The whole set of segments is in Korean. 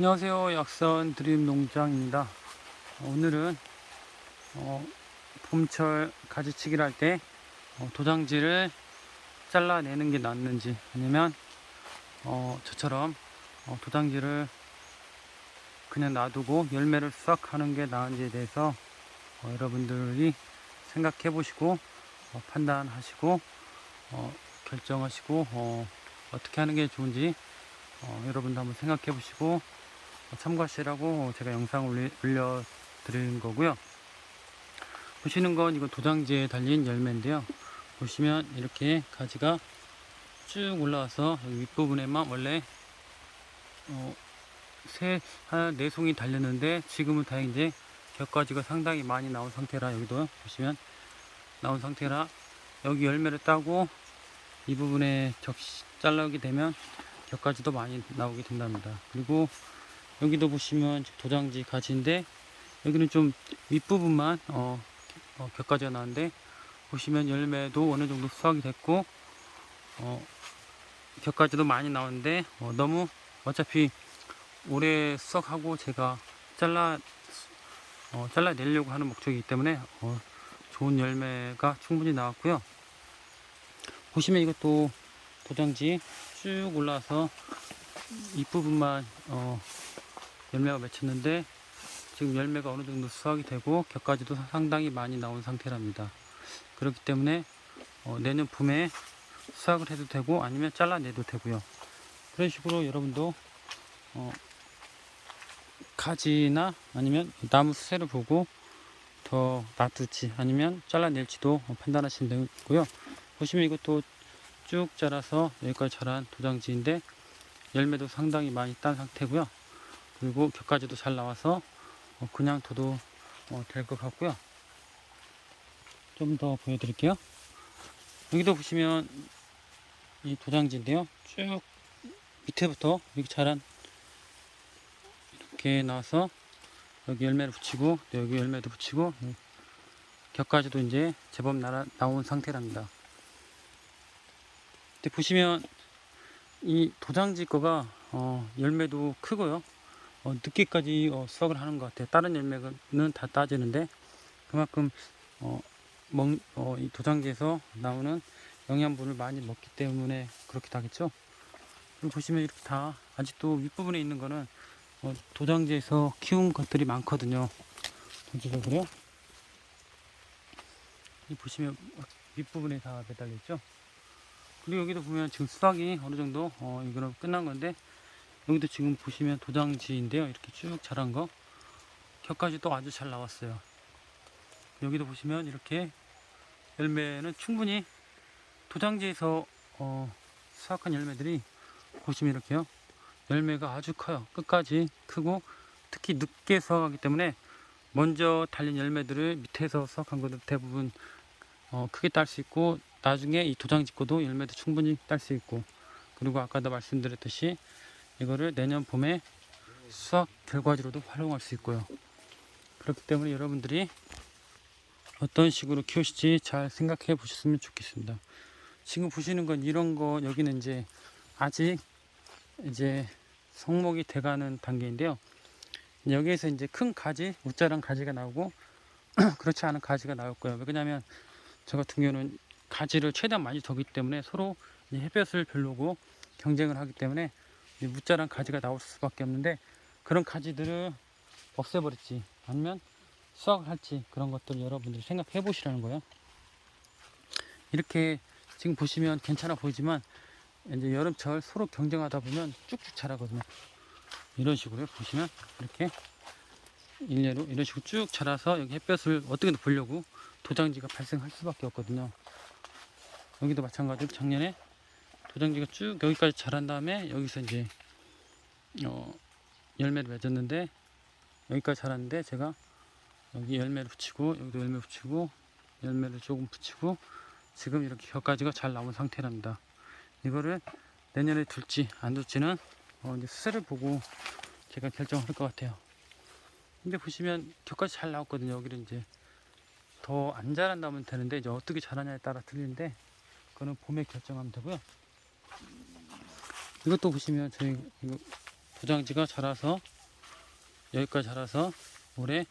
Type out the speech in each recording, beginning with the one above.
안녕하세요. 약선 드림 농장입니다. 오늘은 어, 봄철 가지치기를 할때 어, 도장지를 잘라내는 게 낫는지 아니면 어, 저처럼 어, 도장지를 그냥 놔두고 열매를 수확하는 게 나은지에 대해서 어, 여러분들이 생각해 보시고 어, 판단하시고 어, 결정하시고 어, 어떻게 하는 게 좋은지 어, 여러분도 한번 생각해 보시고 참고하시라고 제가 영상을 올리- 올려드리는 거고요. 보시는 건 이거 도장지에 달린 열매인데요. 보시면 이렇게 가지가 쭉 올라와서 윗부분에만 원래 어, 세, 한 네 송이 달렸는데 지금은 다 이제 겹가지가 상당히 많이 나온 상태라 여기도 보시면 나온 상태라 여기 열매를 따고 이 부분에 적시 잘라오게 되면 겹가지도 많이 나오게 된답니다. 그리고 여기도 보시면 도장지 가지인데 여기는 좀 윗부분만 어, 어, 겹가지가 나는데 보시면 열매도 어느 정도 수확이 됐고 어, 겹가지도 많이 나오는데 어, 너무 어차피 올해 수확하고 제가 잘라 어, 잘라내려고 하는 목적이기 때문에 어, 좋은 열매가 충분히 나왔고요. 보시면 이것도 도장지 쭉 올라와서 윗부분만 어, 열매가 맺혔는데 지금 열매가 어느 정도 수확이 되고 겹가지도 상당히 많이 나온 상태랍니다. 그렇기 때문에 어, 내년 봄에 수확을 해도 되고 아니면 잘라내도 되고요. 그런 식으로 여러분도 어, 가지나 아니면 나무 수세를 보고 더 놔둘지 아니면 잘라낼지도 판단하시면 되고요. 보시면 이것도 쭉 자라서 여기까지 자란 도장지인데 열매도 상당히 많이 딴 상태고요. 그리고 겹가지도 잘 나와서 어, 그냥 둬도 될 것 같고요. 좀 더 보여드릴게요. 여기도 보시면 이 도장지인데요. 쭉 밑에부터 이렇게 자란 이렇게 나와서 여기 열매를 붙이고 또 여기 열매도 붙이고 예, 겹가지도 이제 제법 나라, 나온 상태랍니다. 근데 보시면 이 도장지 거가 어, 열매도 크고요. 어, 늦게까지 어, 수확을 하는 것 같아요. 다른 열매는 다 따지는데 그만큼 어, 먹, 어, 이 도장지에서 나오는 영양분을 많이 먹기 때문에 그렇게 다겠죠. 보시면 이렇게 다 아직도 윗부분에 있는 거는 어, 도장지에서 키운 것들이 많거든요. 전체적으로요. 이 보시면 윗부분에 다 매달려 있죠. 그리고 여기도 보면 지금 수확이 어느 정도 어, 이거는 끝난 건데 여기도 지금 보시면 도장지인데요. 이렇게 쭉 자란 거 겹까지도 아주 잘 나왔어요. 여기도 보시면 이렇게 열매는 충분히 도장지에서 어, 수확한 열매들이 보시면 이렇게요. 열매가 아주 커요. 끝까지 크고 특히 늦게 수확하기 때문에 먼저 달린 열매들을 밑에서 수확한 것들 대부분 어, 크게 딸 수 있고 나중에 이 도장지 거도 열매도 충분히 딸 수 있고 그리고 아까도 말씀드렸듯이 이거를 내년 봄에 수확 결과지로도 활용할 수 있고요. 그렇기 때문에 여러분들이 어떤 식으로 키우실지 잘 생각해 보셨으면 좋겠습니다. 지금 보시는 건 이런 거 여기는 이제 아직 이제 성목이 돼가는 단계인데요. 여기에서 이제 큰 가지, 우짜란 가지가 나오고 그렇지 않은 가지가 나올 거예요. 왜냐하면 저 같은 경우는 가지를 최대한 많이 더기 때문에 서로 이 햇볕을 별로고 경쟁을 하기 때문에 이 무자란 가지가 나올 수밖에 없는데 그런 가지들을 없애버릴지 아니면 수확을 할지 그런 것들을 여러분들이 생각해 보시라는 거예요. 이렇게 지금 보시면 괜찮아 보이지만 이제 여름철 서로 경쟁하다 보면 쭉쭉 자라거든요. 이런 식으로 보시면 이렇게 일례로 이런 식으로 쭉 자라서 여기 햇볕을 어떻게든 보려고 도장지가 발생할 수밖에 없거든요. 여기도 마찬가지로 작년에 도장지가 쭉 여기까지 자란 다음에 여기서 이제 어, 열매를 맺었는데 여기까지 자랐는데 제가 여기 열매를 붙이고 여기도 열매 붙이고 열매를 조금 붙이고 지금 이렇게 겹가지가 잘 나온 상태랍니다. 이거를 내년에 둘지 안 둘지는 어, 이제 수세를 보고 제가 결정할 것 같아요. 근데 보시면 겹가지 잘 나왔거든요. 여기는 이제 더 안 자란다면 되는데 이제 어떻게 자라냐에 따라 틀리는데 그거는 봄에 결정하면 되고요. 이것도 보시면 저희 이거 도장지가 자라서 여기까지 자라서 올해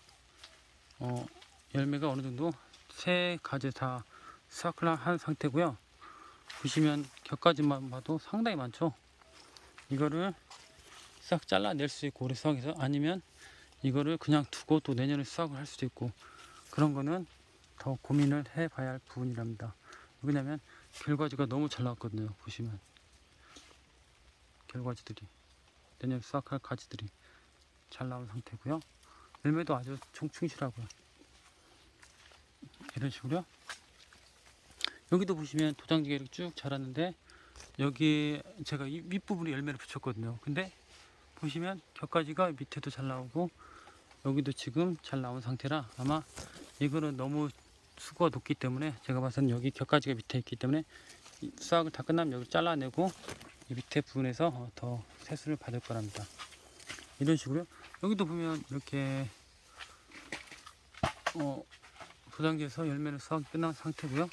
어, 열매가 어느 정도 세 가지 다 수확을 한 상태고요. 보시면 격가지만 봐도 상당히 많죠. 이거를 싹 잘라낼 수 있고 올해 수확해서 아니면 이거를 그냥 두고 또 내년에 수확을 할 수도 있고 그런 거는 더 고민을 해봐야 할 부분이랍니다. 왜냐면 결과지가 너무 잘 나왔거든요. 보시면 결과지들이 내년 수확할 가지들이 잘 나온 상태고요. 열매도 아주 총충실하고요. 이런 식으로요. 여기도 보시면 도장지가 이렇게 쭉 자랐는데 여기 제가 이 윗부분에 열매를 붙였거든요. 근데 보시면 격가지가 밑에도 잘 나오고 여기도 지금 잘 나온 상태라 아마 이거는 너무 수고가 높기 때문에 제가 봐서는 여기 격가지가 밑에 있기 때문에 이 수확을 다 끝나면 여기 잘라내고 이 밑에 부분에서 어, 더 세수를 받을 거랍니다. 이런 식으로 여기도 보면 이렇게 어, 도장지에서 열매는 수확이 끝난 상태고요.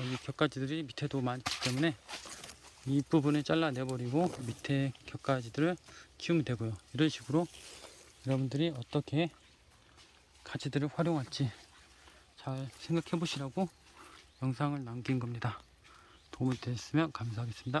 여기 격가지들이 밑에도 많기 때문에 이 부분을 잘라내버리고 밑에 격가지들을 키우면 되고요. 이런 식으로 여러분들이 어떻게 가지들을 활용할지 잘 생각해 보시라고 영상을 남긴 겁니다. 도움이 됐으면 감사하겠습니다.